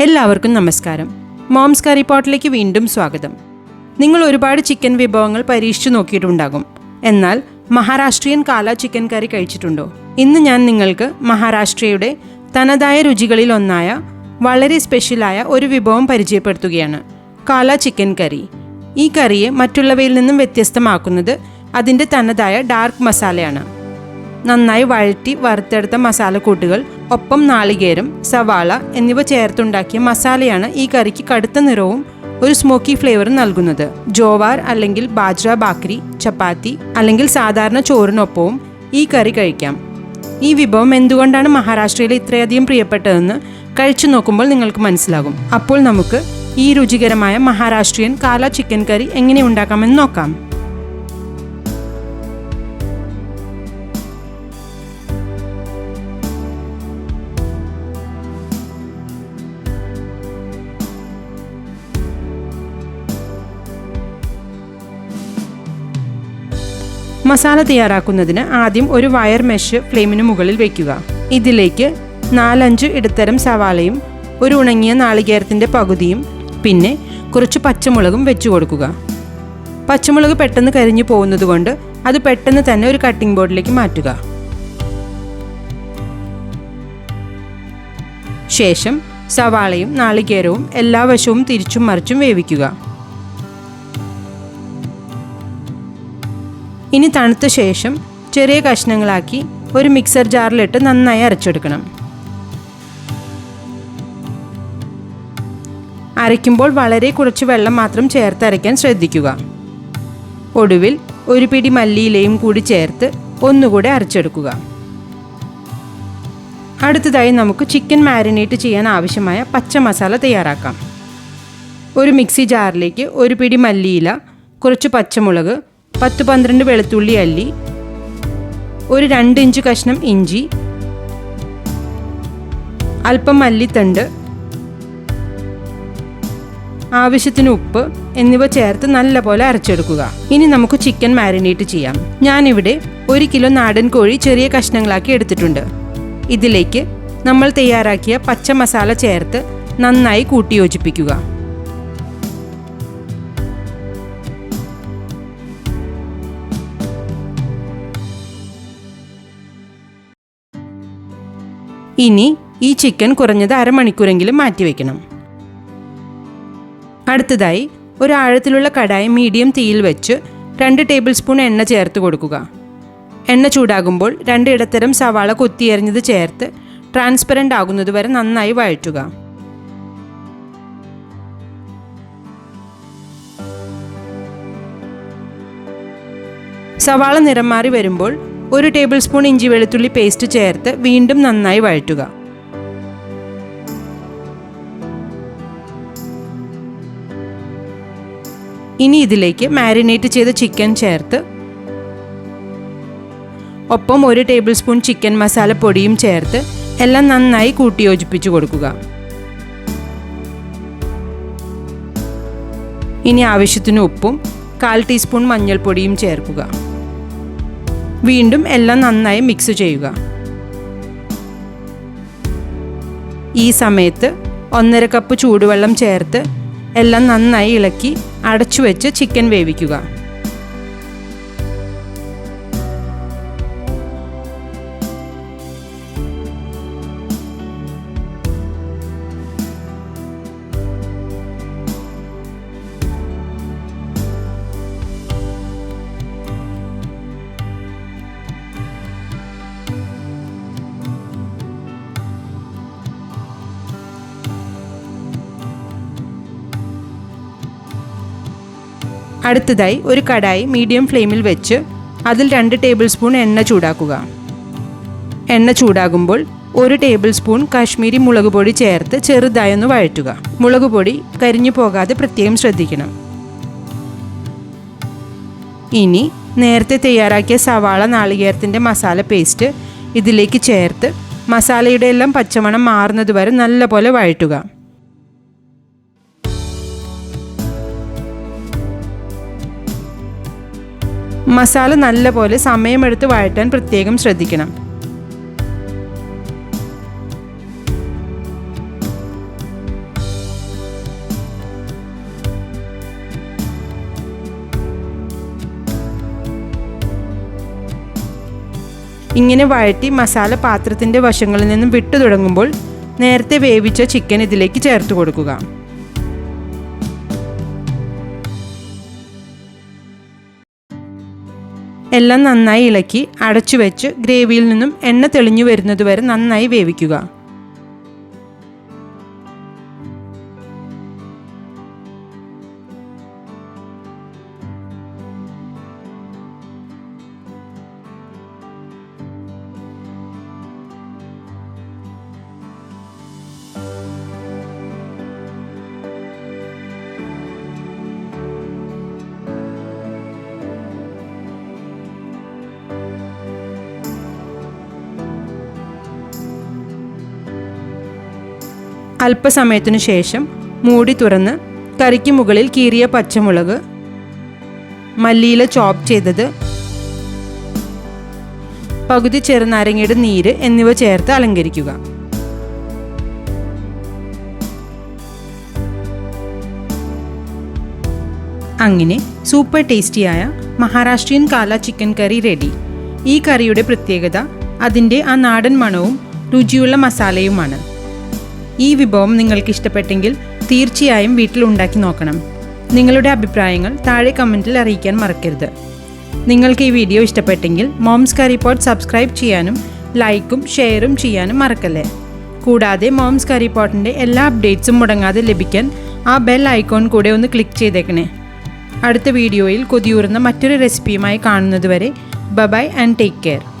എല്ലാവർക്കും നമസ്കാരം. മോംസ് കറി പോട്ടിലേക്ക് വീണ്ടും സ്വാഗതം. നിങ്ങൾ ഒരുപാട് ചിക്കൻ വിഭവങ്ങൾ പരീക്ഷിച്ചു നോക്കിയിട്ടുണ്ടാകും. എന്നാൽ മഹാരാഷ്ട്രീയൻ കാല ചിക്കൻ കറി കഴിച്ചിട്ടുണ്ടോ? ഇന്ന് ഞാൻ നിങ്ങൾക്ക് മഹാരാഷ്ട്രയുടെ തനതായ രുചികളിൽ ഒന്നായ വളരെ സ്പെഷ്യലായ ഒരു വിഭവം പരിചയപ്പെടുത്തുകയാണ് കാല ചിക്കൻ കറി. ഈ കറിയെ മറ്റുള്ളവയിൽ നിന്നും വ്യത്യസ്തമാക്കുന്നത് അതിന്റെ തനതായ ഡാർക്ക് മസാലയാണ്. നന്നായി വഴറ്റി വറുത്തെടുത്ത മസാലക്കൂട്ടുകൾ ഒപ്പം നാളികേരം സവാള എന്നിവ ചേർത്തുണ്ടാക്കിയ മസാലയാണ് ഈ കറിക്ക് കടുത്ത നിറവും ഒരു സ്മോക്കി ഫ്ലേവറും നൽകുന്നത്. ജോവാർ അല്ലെങ്കിൽ ബാജ്ര ബാക്രി ചപ്പാത്തി അല്ലെങ്കിൽ സാധാരണ ചോറിനൊപ്പവും ഈ കറി കഴിക്കാം. ഈ വിഭവം എന്തുകൊണ്ടാണ് മഹാരാഷ്ട്രയിൽ ഇത്രയധികം പ്രിയപ്പെട്ടതെന്ന് കഴിച്ചു നോക്കുമ്പോൾ നിങ്ങൾക്ക് മനസ്സിലാകും. അപ്പോൾ നമുക്ക് ഈ രുചികരമായ മഹാരാഷ്ട്രീയൻ കാല ചിക്കൻ കറി എങ്ങനെ ഉണ്ടാക്കാമെന്ന് നോക്കാം. മസാല തയ്യാറാക്കുന്നതിന് ആദ്യം ഒരു വയർ മെഷ് ഫ്ലെയിമിന് മുകളിൽ വയ്ക്കുക ഇതിലേക്ക് നാലഞ്ച് ഇടത്തരം സവാളയും ഒരു ഉണങ്ങിയ നാളികേരത്തിന്റെ പകുതിയും പിന്നെ കുറച്ച് പച്ചമുളകും വെച്ചു കൊടുക്കുക. പച്ചമുളക് പെട്ടെന്ന് കരിഞ്ഞു പോകുന്നത് കൊണ്ട് അത് പെട്ടെന്ന് തന്നെ ഒരു കട്ടിംഗ് ബോർഡിലേക്ക് മാറ്റുക. ശേഷം സവാളയും നാളികേരവും എല്ലാ വശവും തിരിച്ചും മറിച്ചും വേവിക്കുക. ഇനി തണുത്ത ശേഷം ചെറിയ കഷ്ണങ്ങളാക്കി ഒരു മിക്സർ ജാറിലിട്ട് നന്നായി അരച്ചെടുക്കണം. അരയ്ക്കുമ്പോൾ വളരെ കുറച്ച് വെള്ളം മാത്രം ചേർത്ത് അരയ്ക്കാൻ ശ്രദ്ധിക്കുക. ഒടുവിൽ ഒരു പിടി മല്ലിയിലയും കൂടി ചേർത്ത് ഒന്നുകൂടെ അരച്ചെടുക്കുക. അടുത്തതായി നമുക്ക് ചിക്കൻ മാരിനേറ്റ് ചെയ്യാൻ ആവശ്യമായ പച്ച മസാല തയ്യാറാക്കാം. ഒരു മിക്സി ജാറിലേക്ക് ഒരു പിടി മല്ലിയില കുറച്ച് പച്ചമുളക് പത്ത് പന്ത്രണ്ട് വെളുത്തുള്ളി അല്ലി ഒരു രണ്ട് ഇഞ്ച് കഷ്ണം ഇഞ്ചി അല്പം മല്ലിത്തണ്ട് ആവശ്യത്തിന് ഉപ്പ് എന്നിവ ചേർത്ത് നല്ലപോലെ അരച്ചെടുക്കുക. ഇനി നമുക്ക് ചിക്കൻ മാരിനേറ്റ് ചെയ്യാം. ഞാനിവിടെ ഒരു കിലോ നാടൻ കോഴി ചെറിയ കഷ്ണങ്ങളാക്കി എടുത്തിട്ടുണ്ട്. ഇതിലേക്ക് നമ്മൾ തയ്യാറാക്കിയ പച്ച മസാല ചേർത്ത് നന്നായി കൂട്ടിയോജിപ്പിക്കുക. ഇനി ഈ ചിക്കൻ കുറഞ്ഞത് അരമണിക്കൂറെങ്കിലും മാറ്റിവെക്കണം. അടുത്തതായി ഒരു ആഴത്തിലുള്ള കടായി മീഡിയം തീയിൽ വെച്ച് രണ്ട് ടേബിൾ സ്പൂൺ എണ്ണ ചേർത്ത് കൊടുക്കുക. എണ്ണ ചൂടാകുമ്പോൾ രണ്ട് ഇടത്തരം സവാള കൊത്തിയരിഞ്ഞത് ചേർത്ത് ട്രാൻസ്പെറന്റ് ആകുന്നത് വരെ നന്നായി വഴറ്റുക. സവാള നിറം മാറി വരുമ്പോൾ ഒരു ടേബിൾ സ്പൂൺ ഇഞ്ചി വെളുത്തുള്ളി പേസ്റ്റ് ചേർത്ത് വീണ്ടും നന്നായി വഴറ്റുക. ഇനി ഇതിലേക്ക് മാരിനേറ്റ് ചെയ്ത ചിക്കൻ ചേർത്ത് ഒപ്പം ഒരു ടേബിൾ സ്പൂൺ ചിക്കൻ മസാല പൊടിയും ചേർത്ത് എല്ലാം നന്നായി കൂട്ടിയോജിപ്പിച്ചു കൊടുക്കുക. ഇനി ആവശ്യത്തിന് ഉപ്പും കാൽ ടീസ്പൂൺ മഞ്ഞൾപ്പൊടിയും ചേർക്കുക. വീണ്ടും എല്ലാം നന്നായി മിക്സ് ചെയ്യുക. ഈ സമയത്ത് ഒന്നര കപ്പ് ചൂടുവെള്ളം ചേർത്ത് എല്ലാം നന്നായി ഇളക്കി അടച്ചു വെച്ച് ചിക്കൻ വേവിക്കുക. അടുത്തതായി ഒരു കടായി മീഡിയം ഫ്ലെയിമിൽ വെച്ച് അതിൽ രണ്ട് ടേബിൾ സ്പൂൺ എണ്ണ ചൂടാക്കുക. എണ്ണ ചൂടാകുമ്പോൾ ഒരു ടേബിൾ സ്പൂൺ കാശ്മീരി മുളക് പൊടി ചേർത്ത് ചെറുതായി ഒന്ന് വഴറ്റുക. മുളക് പൊടി കരിഞ്ഞു പോകാതെ പ്രത്യേകം ശ്രദ്ധിക്കണം. ഇനി നേരത്തെ തയ്യാറാക്കിയ സവാള നാളികേരത്തിന്റെ മസാല പേസ്റ്റ് ഇതിലേക്ക് ചേർത്ത് മസാലയുടെ എല്ലാം പച്ചമണം മാറുന്നത് വരെ നല്ലപോലെ വഴറ്റുക. മസാല നല്ലപോലെ സമയമെടുത്ത് വഴറ്റാൻ പ്രത്യേകം ശ്രദ്ധിക്കണം. ഇങ്ങനെ വഴറ്റി മസാല പാത്രത്തിന്റെ വശങ്ങളിൽ നിന്നും വിട്ടു തുടങ്ങുമ്പോൾ നേരത്തെ വേവിച്ച ചിക്കൻ ഇതിലേക്ക് ചേർത്ത് കൊടുക്കുക. എല്ലാം നന്നായി ഇളക്കി അടച്ചു വെച്ച് ഗ്രേവിയിൽ നിന്നും എണ്ണ തെളിഞ്ഞു വരുന്നതുവരെ നന്നായി വേവിക്കുക. അല്പസമയത്തിനു ശേഷം മൂടി തുറന്ന് കറിക്ക് മുകളിൽ കീറിയ പച്ചമുളക് മല്ലിയില ചോപ്പ് ചെയ്തത് പകുതി ചെറുനാരങ്ങയുടെ നീര് എന്നിവ ചേർത്ത് അലങ്കരിക്കുക. അങ്ങനെ സൂപ്പർ ടേസ്റ്റിയായ മഹാരാഷ്ട്രീയൻ കാല ചിക്കൻ കറി റെഡി. ഈ കറിയുടെ പ്രത്യേകത അതിന്റെ ആ നാടൻ മണവും രുചിയുള്ള മസാലയുമാണ്. ഈ വിഭവം നിങ്ങൾക്ക് ഇഷ്ടപ്പെട്ടെങ്കിൽ തീർച്ചയായും വീട്ടിൽ ഉണ്ടാക്കി നോക്കണം. നിങ്ങളുടെ അഭിപ്രായങ്ങൾ താഴെ കമന്റിൽ അറിയിക്കാൻ മറക്കരുത്. നിങ്ങൾക്ക് ഈ വീഡിയോ ഇഷ്ടപ്പെട്ടെങ്കിൽ മോംസ് കറി പോട്ട് സബ്സ്ക്രൈബ് ചെയ്യാനും ലൈക്കും ഷെയറും ചെയ്യാനും മറക്കല്ലേ? കൂടാതെ മോംസ് കറി പോട്ടിന്റെ എല്ലാ അപ്ഡേറ്റ്സും മുടങ്ങാതെ ലഭിക്കാൻ ആ ബെൽ ഐക്കോൺ കൂടെ ഒന്ന് ക്ലിക്ക് ചെയ്തേക്കണേ. അടുത്ത വീഡിയോയിൽ കൊതിയൂറുന്ന മറ്റൊരു റെസിപ്പിയുമായി കാണുന്നതുവരെ ബബായ് ആൻഡ് ടേക്ക് കെയർ.